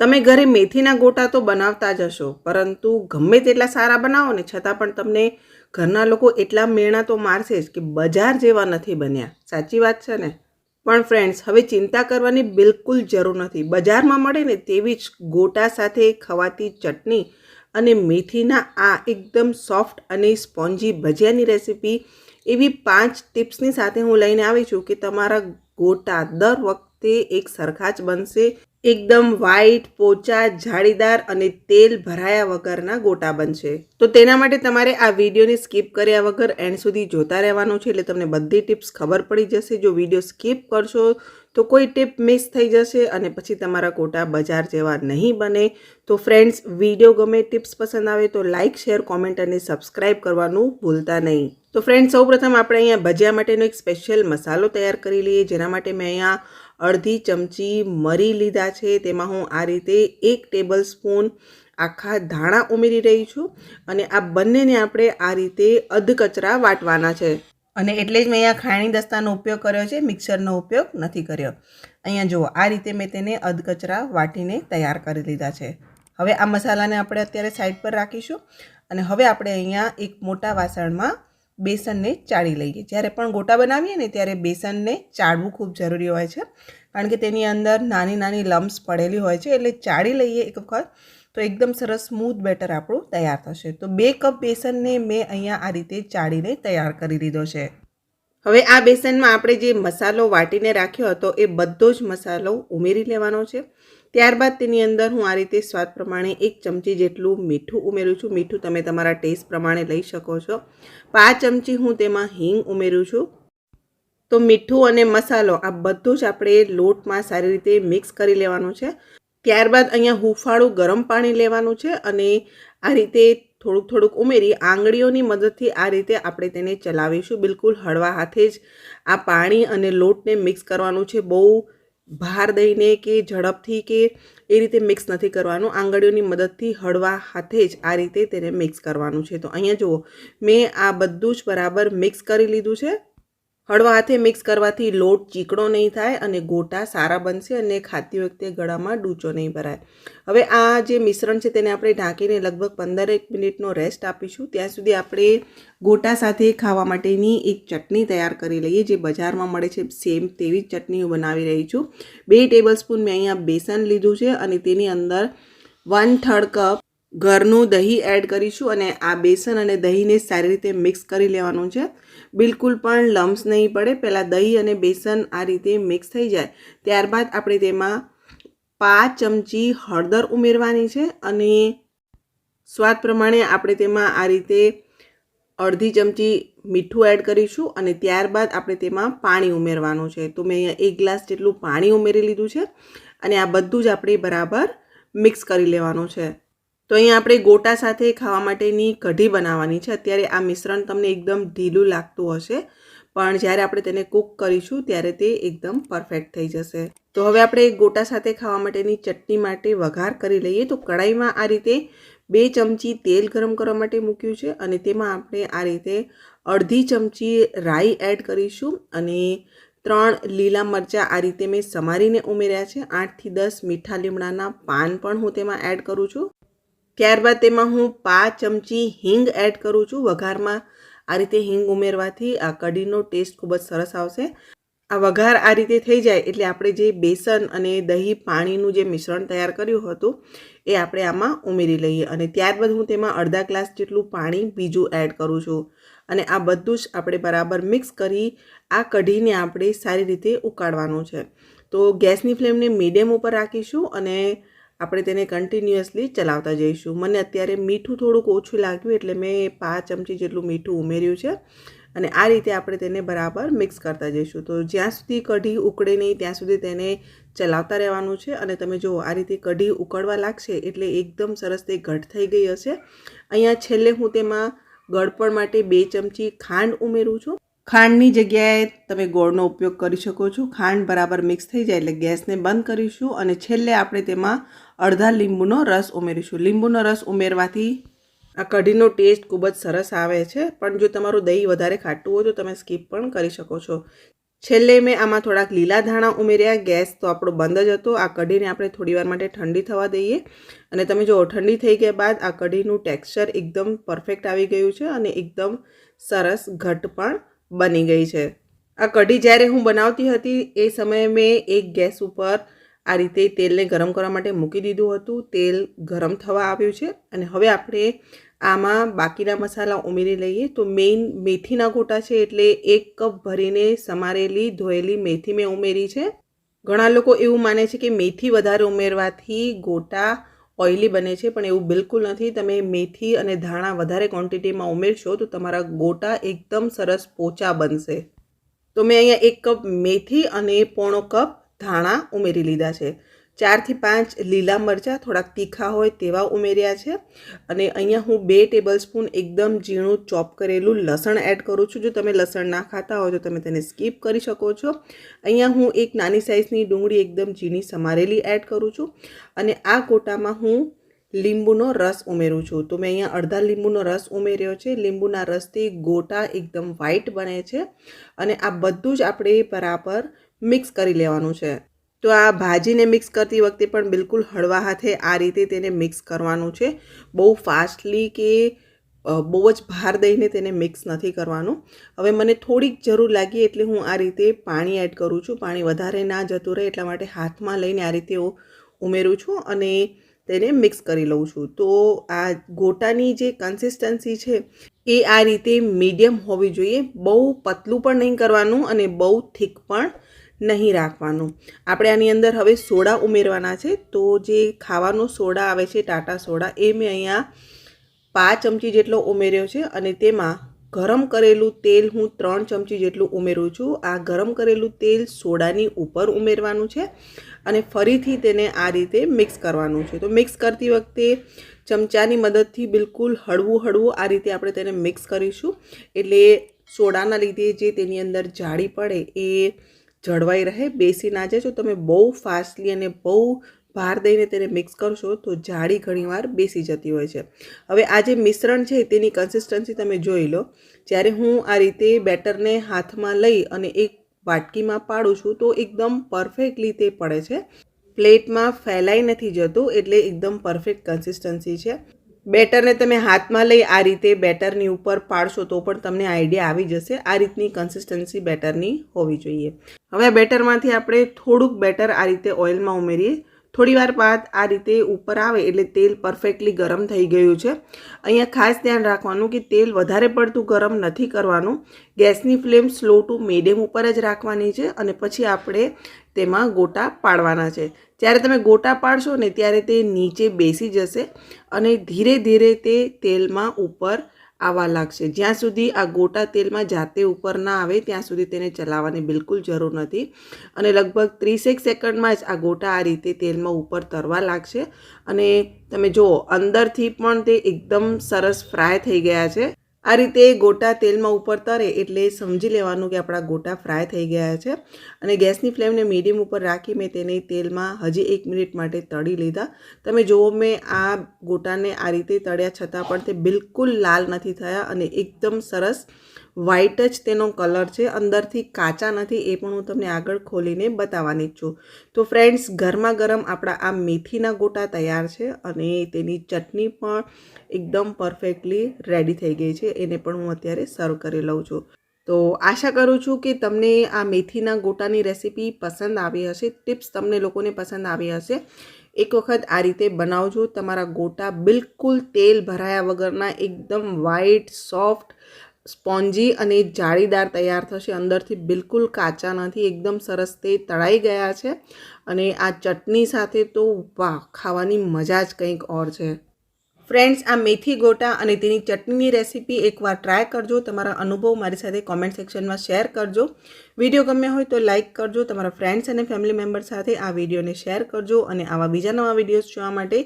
તમે ઘરે મેથીના ગોટા તો બનાવતા જ હશો, પરંતુ ગમે તેટલા સારા બનાવો ને છતાં પણ તમને ઘરના લોકો એટલા મેણા તો મારશે જ કે બજાર જેવા નથી બન્યા. સાચી વાત છે ને? પણ ફ્રેન્ડ્સ હવે ચિંતા કરવાની બિલકુલ જરૂર નથી. બજારમાં મળે ને તેવી જ ગોટા સાથે ખવાતી ચટણી અને મેથીના આ એકદમ સોફ્ટ અને સ્પોન્જી ભજીયાની રેસીપી એવી પાંચ ટિપ્સની સાથે હું લઈને આવી છું કે તમારા ગોટા દર વખતે એક સરખા જ બનશે એકદમ વ્હાઈટ પોચા, જાળીદાર અને તેલ ભરાયા વગરના ગોટા બનશે. તો તેના માટે તમારે આ વિડીયોને સ્કીપ કર્યા વગર એન્ડ સુધી જોતા રહેવાનું છે એટલે તમને બધી ટિપ્સ ખબર પડી જશે. જો વીડિયો સ્કીપ કરશો તો કોઈ ટીપ મિસ થઈ જશે અને પછી તમારા ગોટા બજાર જેવા નહીં બને. તો ફ્રેન્ડ્સ વીડિયો ગમે ટિપ્સ પસંદ આવે તો લાઇક શેર કોમેન્ટ અને સબસ્ક્રાઇબ કરવાનું ભૂલતા નહીં. તો ફ્રેન્ડ સૌપ્રથમ આપણે અહીંયા ભજીયા માટેનો એક સ્પેશિયલ મસાલો તૈયાર કરી લઈએ. જેના માટે મેં અહીંયા અડધી ચમચી મરી લીધા છે. તેમાં હું આ રીતે એક ટેબલ સ્પૂન આખા ધાણા ઉમેરી રહી છું અને આ બંનેને આપણે આ રીતે અધકચરા વાટવાના છે. અને એટલે જ મેં અહીંયા ખાણી દસ્તાનો ઉપયોગ કર્યો છે. મિક્સરનો ઉપયોગ નથી કર્યો. અહીંયા જુઓ, આ રીતે મેં તેને અધકચરા વાટીને તૈયાર કરી લીધા છે. હવે આ મસાલાને આપણે અત્યારે સાઈડ પર રાખીશું અને હવે આપણે અહીંયા એક મોટા વાસણમાં બેસનને ચાળી લઈએ. જ્યારે પણ ગોટા બનાવીએ ને ત્યારે બેસનને ચાળવું ખૂબ જરૂરી હોય છે. કારણ કે તેની અંદર નાની નાની લમ્સ પડેલી હોય છે એટલે ચાળી લઈએ એક વખત તો એકદમ સરસ સ્મૂથ બેટર આપણું તૈયાર થશે. તો બે કપ બેસનને મેં અહીંયા આ રીતે ચાળીને તૈયાર કરી લીધો છે. હવે આ બેસનમાં આપણે જે મસાલો વાટીને રાખ્યો હતો એ બધો જ મસાલો ઉમેરી લેવાનો છે. ત્યારબાદ તેની અંદર હું આ રીતે સ્વાદ પ્રમાણે એક ચમચી જેટલું મીઠું ઉમેરું છું. મીઠું તમે તમારા ટેસ્ટ પ્રમાણે લઈ શકો છો. પાંચ ચમચી હું તેમાં હિંગ ઉમેરું છું. તો મીઠું અને મસાલો આ બધું જ આપણે લોટમાં સારી રીતે મિક્સ કરી લેવાનું છે. ત્યારબાદ અહીંયા હુંફાળું ગરમ પાણી લેવાનું છે અને આ રીતે થોડુંક થોડુંક ઉમેરી આંગળીઓની મદદથી આ રીતે આપણે તેને ચલાવીશું. બિલકુલ હળવા હાથે જ આ પાણી અને લોટને મિક્સ કરવાનું છે. બહુ ભાર દઈને કે ઝડપથી કે એ રીતે મિક્સ નથી કરવાનું. આંગળીઓની મદદથી હળવા હાથે જ આ રીતે તેને મિક્સ કરવાનું છે. તો અહીંયા જુઓ, મેં આ બધું જ બરાબર મિક્સ કરી લીધું છે. હળવા હાથે મિક્સ કરવાથી લોટ ચીકણો નહીં થાય અને ગોટા સારા બનશે અને ખાતી વખતે ગળામાં ડૂચો નહીં ભરાય. હવે આ જે મિશ્રણ છે તેને આપણે ઢાંકીને લગભગ પંદરેક મિનિટનો રેસ્ટ આપીશું. ત્યાં સુધી આપણે ગોટા સાથે ખાવા માટેની એક ચટણી તૈયાર કરી લઈએ, જે બજારમાં મળે છે. સેમ તેવી જ ચટણી હું બનાવી રહી છું. બે ટેબલ સ્પૂન મેં અહીંયા બેસન લીધું છે અને તેની અંદર વન થર્ડ કપ ઘરનું દહીં એડ કરીશું અને આ બેસન અને દહીંને સારી રીતે મિક્સ કરી લેવાનું છે. બિલકુલ પણ લમ્સ નહીં પડે. પહેલાં દહીં અને બેસન આ રીતે મિક્સ થઈ જાય. ત્યારબાદ આપણે તેમાં પાંચ ચમચી હળદર ઉમેરવાની છે અને સ્વાદ પ્રમાણે આપણે તેમાં આ રીતે અડધી ચમચી મીઠું એડ કરીશું અને ત્યારબાદ આપણે તેમાં પાણી ઉમેરવાનું છે. તો મેં અહીંયા એક ગ્લાસ જેટલું પાણી ઉમેરી લીધું છે અને આ બધું જ આપણે બરાબર મિક્સ કરી લેવાનું છે. તો અહીંયા આપણે ગોટા સાથે ખાવા માટેની કઢી બનાવવાની છે. અત્યારે આ મિશ્રણ તમને એકદમ ઢીલું લાગતું હશે, પણ જ્યારે આપણે તેને કૂક કરીશું ત્યારે તે એકદમ પરફેક્ટ થઈ જશે. તો હવે આપણે ગોટા સાથે ખાવા માટેની ચટણી માટે વઘાર કરી લઈએ. તો કઢાઈમાં આ રીતે બે ચમચી તેલ ગરમ કરવા માટે મૂક્યું છે અને તેમાં આપણે આ રીતે અડધી ચમચી રાઈ એડ કરીશું અને ત્રણ લીલા મરચાં આ રીતે મેં સમારીને ઉમેર્યા છે. આઠથી દસ મીઠા લીમડાના પાન પણ હું તેમાં એડ કરું છું. ત્યારબાદ તેમાં હું પાંચ ચમચી હિંગ એડ કરું છું વઘારમાં. આ રીતે હિંગ ઉમેરવાથી આ કઢીનો ટેસ્ટ ખૂબ જ સરસ આવશે. આ વઘાર આ રીતે થઈ જાય એટલે આપણે જે બેસન અને દહીં પાણીનું જે મિશ્રણ તૈયાર કર્યું હતું, એ આપણે આમાં ઉમેરી લઈએ અને ત્યારબાદ હું તેમાં અડધા ગ્લાસ જેટલું પાણી બીજું એડ કરું છું. અને આ બધું જ આપણે બરાબર મિક્સ કરી આ કઢીને આપણે સારી રીતે ઉકાળવાનું છે. તો ગેસની ફ્લેમને મીડિયમ ઉપર રાખીશું અને આપણે તેને કન્ટિન્યુઅસલી ચલાવતા જઈશું. મને અત્યારે મીઠું થોડુંક ઓછું લાગ્યું એટલે મેં પાંચ ચમચી જેટલું મીઠું ઉમેર્યું છે અને આ રીતે આપણે તેને બરાબર મિક્સ કરતા જઈશું. તો જ્યાં સુધી કઢી ઉકળે નહીં, ત્યાં સુધી તેને ચલાવતા રહેવાનું છે અને તમે જુઓ, આ રીતે કઢી ઉકળવા લાગશે એટલે એકદમ સરસ તે ઘટ થઈ ગઈ હશે. અહીંયા છેલ્લે હું તેમાં ગળપણ માટે બે ચમચી ખાંડ ઉમેરું છું. ખાંડની જગ્યાએ તમે ગોળનો ઉપયોગ કરી શકો છો. ખાંડ બરાબર મિક્સ થઈ જાય એટલે ગેસને બંધ કરીશું અને છેલ્લે આપણે તેમાં અડધા લીંબુનો રસ ઉમેરીશું. લીંબુનો રસ ઉમેરવાથી આ કઢીનો ટેસ્ટ ખૂબ જ સરસ આવે છે. પણ જો તમારું દહીં વધારે ખાટું હોય તો તમે સ્કીપ પણ કરી શકો છો. છેલ્લે મેં આમાં થોડાક લીલા ધાણા ઉમેર્યા. ગેસ તો આપણો બંધ જ હતો. આ કઢીને આપણે થોડીવાર માટે ઠંડી થવા દઈએ. અને તમે જો ઠંડી થઈ ગયા બાદ આ કઢીનું ટેક્સચર એકદમ પરફેક્ટ આવી ગયું છે અને એકદમ સરસ ઘટ પણ બની ગઈ છે. આ કઢી જ્યારે હું બનાવતી હતી, એ સમયે મેં એક ગેસ ઉપર આ રીતે તેલને ગરમ કરવા માટે મૂકી દીધું હતું. તેલ ગરમ થવા આવ્યું છે અને હવે આપણે આમાં બાકીના મસાલા ઉમેરી લઈએ. તો મેઇન મેથીના ગોટા છે એટલે એક કપ ભરીને સમારેલી ધોયેલી મેથી મેં ઉમેરી છે. ઘણા લોકો એવું માને છે કે મેથી વધારે ઉમેરવાથી ગોટા ઓઇલી બને છે, પણ એવું બિલકુલ નથી. તમે મેથી અને ધાણા વધારે ક્વોન્ટિટીમાં ઉમેરશો, તો તમારા ગોટા એકદમ સરસ પોચા બનશે. તો મેં અહીંયા એક કપ મેથી અને પોણો કપ ધાણા ઉમેરી લીધા છે. ચારથી પાંચ લીલા મરચાં, થોડાક તીખા હોય તેવા ઉમેર્યા છે. અને અહીંયા હું બે ટેબલ સ્પૂન એકદમ ઝીણું ચોપ કરેલું લસણ એડ કરું છું. જો તમે લસણ ના ખાતા હોય તો તમે તેને સ્કીપ કરી શકો છો. અહીંયા હું એક નાની સાઇઝની ડુંગળી એકદમ ઝીણી સમારેલી એડ કરું છું. અને આ કોટામાં હું લીંબુનો રસ ઉમેરું છું. તો મેં અહીંયા અડધા લીંબુનો રસ ઉમેર્યો છે. લીંબુના રસથી ગોટા એકદમ વ્હાઈટ બને છે. અને આ બધું જ આપણે બરાબર મિક્સ કરી લેવાનું છે. તો આ ભાજીને મિક્સ કરતી વખતે પણ બિલકુલ હળવા હાથે આ રીતે તેને મિક્સ કરવાનું છે. બહુ ફાસ્ટલી કે બહુ જ ભાર દઈને તેને મિક્સ નથી કરવાનું. હવે મને થોડીક જરૂર લાગી એટલે હું આ રીતે પાણી એડ કરું છું. પાણી વધારે ના જતું રહે એટલા માટે હાથમાં લઈને આ રીતે ઉમેરું છું અને તેને મિક્સ કરી લઉં છું. તો આ ગોટાની જે કન્સિસ્ટન્સી છે એ આ રીતે મીડિયમ હોવી જોઈએ. બહુ પતલું પણ નહીં કરવાનું અને બહુ થીક પણ નહીં રાખવાનું. આપણે આની અંદર હવે સોડા ઉમેરવાના છે. તો જે ખાવાનો સોડા આવે છે, ટાટા સોડા, એ મેં અહીંયા પાંચ ચમચી જેટલો ઉમેર્યો છે અને તેમાં ગરમ કરેલું તેલ હું ત્રણ ચમચી જેટલું ઉમેરું છું. આ ગરમ કરેલું તેલ સોડાની ઉપર ઉમેરવાનું છે અને ફરીથી તેને આ રીતે મિક્સ કરવાનું છે. તો મિક્સ કરતી વખતે ચમચાની મદદથી બિલકુલ હળવું હળવું આ રીતે આપણે તેને મિક્સ કરીશું. એટલે સોડાના લીધે જે તેની અંદર જાળી પડે એ જળવાઈ રહે, બેસી ના જાય. જો તમે બહુ ફાસ્ટલી અને બહુ ભાર દઈને તેને મિક્સ કરશો, તો જાડી ઘણીવાર બેસી જતી હોય છે. હવે આ જે મિશ્રણ છે, તેની કન્સિસ્ટન્સી તમે જોઈ લો. જ્યારે હું આ રીતે બેટરને હાથમાં લઈ અને એક વાટકીમાં પાડું છું, તો એકદમ પરફેક્ટલી તે પડે છે. પ્લેટમાં ફેલાઈ નથી જતું, એટલે એકદમ પરફેક્ટ કન્સિસ્ટન્સી છે. બેટરને તમે હાથમાં લઈ આ રીતે બેટરની ઉપર પાડશો તો પણ તમને આઈડિયા આવી જશે. આ રીતની કન્સિસ્ટન્સી બેટરની હોવી જોઈએ. હવે બેટરમાંથી આપણે થોડુંક બેટર આ રીતે ઓઇલમાં ઉમેરીએ. થોડીવાર બાદ આ રીતે ઉપર આવે એટલે તેલ પરફેક્ટલી ગરમ થઈ ગયું છે. અહીંયા ખાસ ધ્યાન રાખવાનું કે તેલ વધારે પડતું ગરમ નથી કરવાનું. ગેસની ફ્લેમ સ્લો ટુ મીડિયમ ઉપર જ રાખવાની છે અને પછી આપણે તેમાં ગોટા પાડવાના છે. જ્યારે તમે ગોટા પાડશો ને ત્યારે તે નીચે બેસી જશે અને ધીરે ધીરે તે તેલમાં ઉપર આવવા લાગશે. જ્યાં સુધી આ ગોટા તેલમાં જાતે ઉપર ના આવે, ત્યાં સુધી તેને ચલાવવાની બિલકુલ જરૂર નથી અને લગભગ ત્રીસેક સેકન્ડમાં જ આ ગોટા આ રીતે તેલમાં ઉપર તરવા લાગશે અને તમે જુઓ, અંદરથી પણ તે એકદમ સરસ ફ્રાય થઈ ગયા છે. આ રીતે ગોટા તેલમાં ઉપર તરે એટલે સમજી લેવાનું કે આપણા ગોટા ફ્રાય થઈ ગયા છે. અને ગેસની ફ્લેમને મીડિયમ ઉપર રાખી મેં તેને તેલમાં હજી એક મિનિટ માટે તળી લીધા. તમે જુઓ, મેં આ ગોટાને આ રીતે તળ્યા છતાં પણ તે બિલકુલ લાલ નથી થયા અને એકદમ સરસ વ્હાઈટ જ તેનો કલર છે. અંદરથી કાચા નથી, એ પણ હું તમને આગળ ખોલીને બતાવવાની જ છું. તો ફ્રેન્ડ્સ ગરમા ગરમ આપણા આ મેથીના ગોટા તૈયાર છે અને તેની ચટણી પણ એકદમ પરફેક્ટલી રેડી થઈ ગઈ છે. એને પણ હું અત્યારે સર્વ કરી લઉં છું. તો આશા કરું છું કે તમને આ મેથીના ગોટાની રેસીપી પસંદ આવી હશે. ટિપ્સ તમને લોકોને પસંદ આવી હશે. એક વખત આ રીતે બનાવજો. તમારા ગોટા બિલકુલ તેલ ભરાયા વગરના એકદમ વ્હાઈટ સોફ્ટ સ્પોન્જી અને જાળીદાર તૈયાર થશે. અંદરથી બિલકુલ કાચા નથી, એકદમ સરસ તે તળાઈ ગયા છે અને આ ચટણી સાથે તો વાહ, ખાવાની મજા જ કંઈક ઓર છે. ફ્રેન્ડ્સ, આ મેથી ગોટા અને તેની ચટણીની રેસીપી એકવાર ટ્રાય કરજો. તમારા અનુભવ મારી સાથે કોમેન્ટ સેક્શનમાં શેર કરજો. વીડિયો ગમ્યો હોય તો લાઇક કરજો, તમારા ફ્રેન્ડ્સ અને ફેમિલી મેમ્બર સાથે આ વિડીયોને શેર કરજો અને આવા બીજા નવા વિડીયોઝ જોવા માટે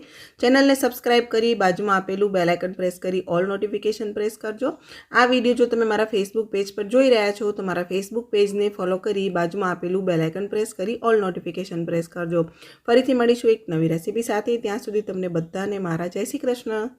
ચેનલને સબસ્ક્રાઇબ કરી બાજુમાં આપેલું બેલાઇકન પ્રેસ કરી ઓલ નોટિફિકેશન પ્રેસ કરજો. આ વીડિયો જો તમે મારા ફેસબુક પેજ પર જોઈ રહ્યા છો, તો મારા ફેસબુક પેજને ફોલો કરી બાજુમાં આપેલું બેલાઇકન પ્રેસ કરી ઓલ નોટિફિકેશન પ્રેસ કરજો. ફરીથી મળીશું એક નવી રેસીપી સાથે, ત્યાં સુધી તમને બધાને મારા જય શ્રી કૃષ્ણ.